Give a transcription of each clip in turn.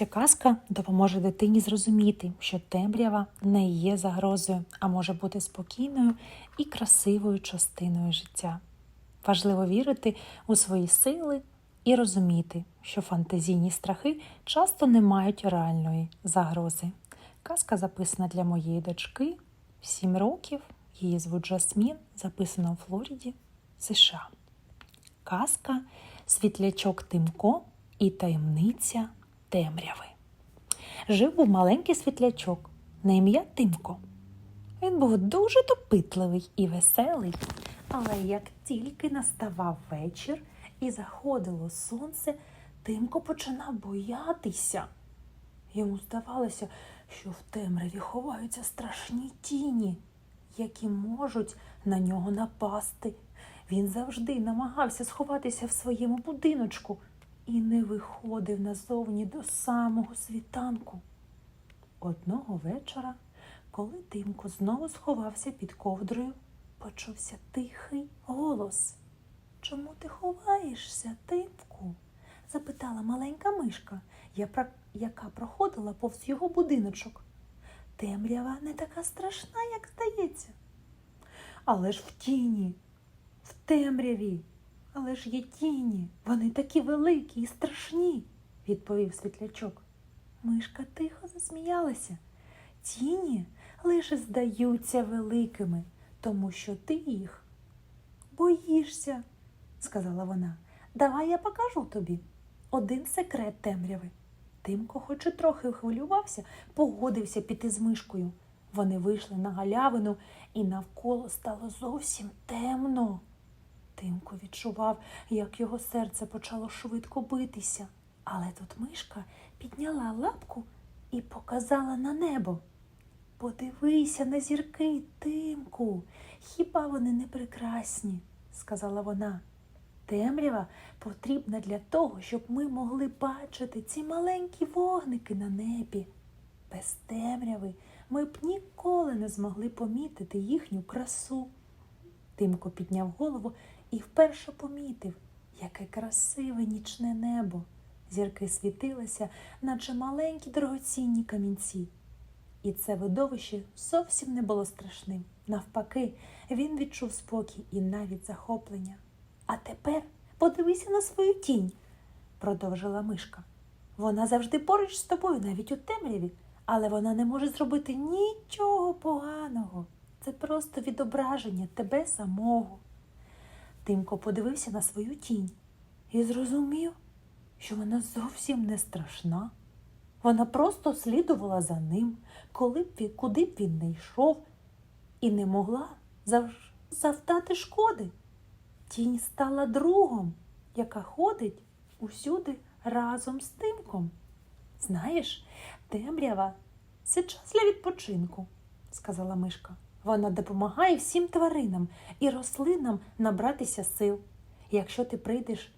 Ця казка допоможе дитині зрозуміти, що темрява не є загрозою, а може бути спокійною і красивою частиною життя. Важливо вірити у свої сили і розуміти, що фантазійні страхи часто не мають реальної загрози. Казка записана для моєї дочки 7 років. Її звуть Жасмін, записана у Флориді, США. Казка Світлячок Тимко і таємниця темряви. Жив був маленький світлячок на ім'я Тимко. Він був дуже допитливий і веселий, але як тільки наставав вечір і заходило сонце, Тимко починав боятися. Йому здавалося, що в темряві ховаються страшні тіні, які можуть на нього напасти. Він завжди намагався сховатися в своєму будиночку і не виходив назовні до самого світанку. Одного вечора, коли Тимко знову сховався під ковдрою, почувся тихий голос. Чому ти ховаєшся, Тимку? запитала маленька мишка, яка проходила повз його будиночок. Темрява не така страшна, як здається. Але ж в тіні, в темряві, але ж є тіні, вони такі великі і страшні, відповів світлячок. Мишка тихо засміялася. Тіні лише здаються великими, тому що ти їх боїшся, сказала вона. Давай я покажу тобі один секрет темряви. Тимко, хоч і трохи хвилювався, погодився піти з мишкою. Вони вийшли на галявину, і навколо стало зовсім темно. Тимко відчував, як його серце почало швидко битися. Але тут мишка підняла лапку і показала на небо. Подивися на зірки, Тимку, хіба вони не прекрасні? сказала вона. Темрява потрібна для того, щоб ми могли бачити ці маленькі вогники на небі. Без темряви ми б ніколи не змогли помітити їхню красу. Тимко підняв голову і вперше помітив, яке красиве нічне небо. Зірки світилися, наче маленькі дорогоцінні камінці. І це видовище зовсім не було страшним. Навпаки, він відчув спокій і навіть захоплення. А тепер подивися на свою тінь, продовжила мишка. Вона завжди поруч з тобою, навіть у темряві, але вона не може зробити нічого поганого. Це просто відображення тебе самого. Тимко подивився на свою тінь і зрозумів, що вона зовсім не страшна. Вона просто слідувала за ним, коли б куди б він не йшов, і не могла зав- завдати шкоди. Тінь стала другом, яка ходить усюди разом з тимком. Знаєш, темрява це час для відпочинку, сказала мишка. Вона допомагає всім тваринам і рослинам набратися сил. Якщо ти прийдеш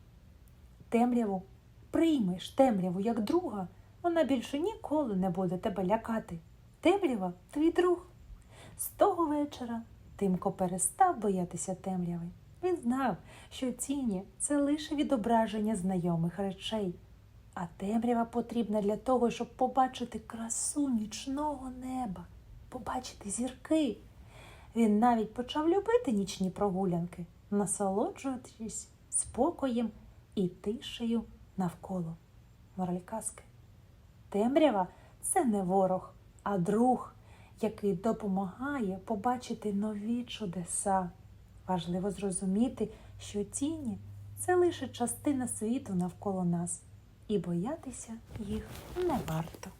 темряву, приймеш темряву як друга, вона більше ніколи не буде тебе лякати. Темрява твій друг. З того вечора Тимко перестав боятися темряви. Він знав, що тіні це лише відображення знайомих речей, а темрява потрібна для того, щоб побачити красу нічного неба, побачити зірки. Він навіть почав любити нічні прогулянки, насолоджуючись спокоєм і тишею навколо. Мораль казки. Темрява це не ворог, а друг, який допомагає побачити нові чудеса. Важливо зрозуміти, що тіні це лише частина світу навколо нас, і боятися їх не варто.